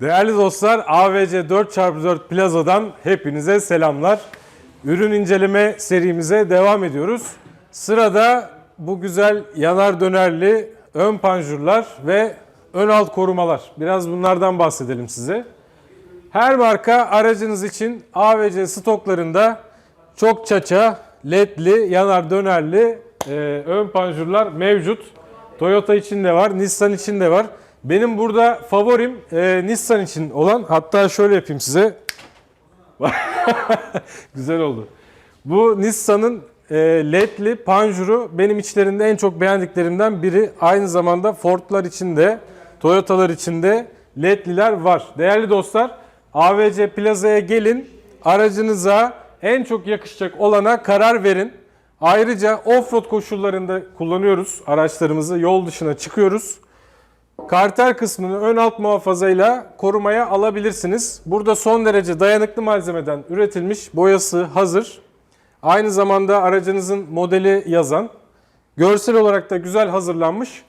Değerli dostlar AVC 4x4 Plaza'dan hepinize selamlar. Ürün inceleme serimize devam ediyoruz. Sırada bu güzel yanar dönerli ön panjurlar ve ön alt korumalar. Biraz bunlardan bahsedelim size. Her marka aracınız için AVC stoklarında çok çaça, ledli, yanar dönerli e, ön panjurlar mevcut. Toyota için de var, Nissan için de var. Benim burada favorim e, Nissan için olan, hatta şöyle yapayım size. Güzel oldu. Bu Nissan'ın e, ledli panjuru benim içlerinde en çok beğendiklerimden biri. Aynı zamanda Ford'lar için de, Toyota'lar için de ledliler var. Değerli dostlar, AVC Plaza'ya gelin, aracınıza en çok yakışacak olana karar verin. Ayrıca off-road koşullarında kullanıyoruz araçlarımızı, yol dışına çıkıyoruz. Karter kısmını ön alt muhafazayla korumaya alabilirsiniz. Burada son derece dayanıklı malzemeden üretilmiş, boyası hazır. Aynı zamanda aracınızın modeli yazan, görsel olarak da güzel hazırlanmış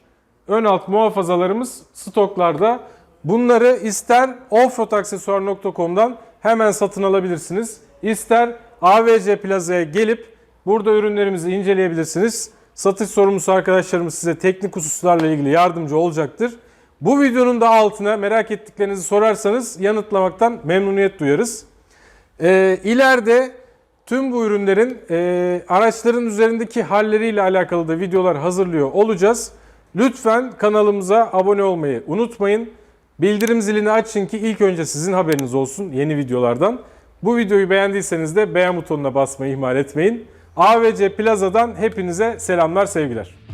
ön alt muhafazalarımız stoklarda. Bunları ister offroadaksesuar.com'dan hemen satın alabilirsiniz. İster AVC Plaza'ya gelip burada ürünlerimizi inceleyebilirsiniz. Satış sorumlusu arkadaşlarımız size teknik hususlarla ilgili yardımcı olacaktır. Bu videonun da altına merak ettiklerinizi sorarsanız yanıtlamaktan memnuniyet duyarız. Ee, ileride tüm bu ürünlerin e, araçların üzerindeki halleriyle alakalı da videolar hazırlıyor olacağız. Lütfen kanalımıza abone olmayı unutmayın. Bildirim zilini açın ki ilk önce sizin haberiniz olsun yeni videolardan. Bu videoyu beğendiyseniz de beğen butonuna basmayı ihmal etmeyin. AVC Plaza'dan hepinize selamlar sevgiler.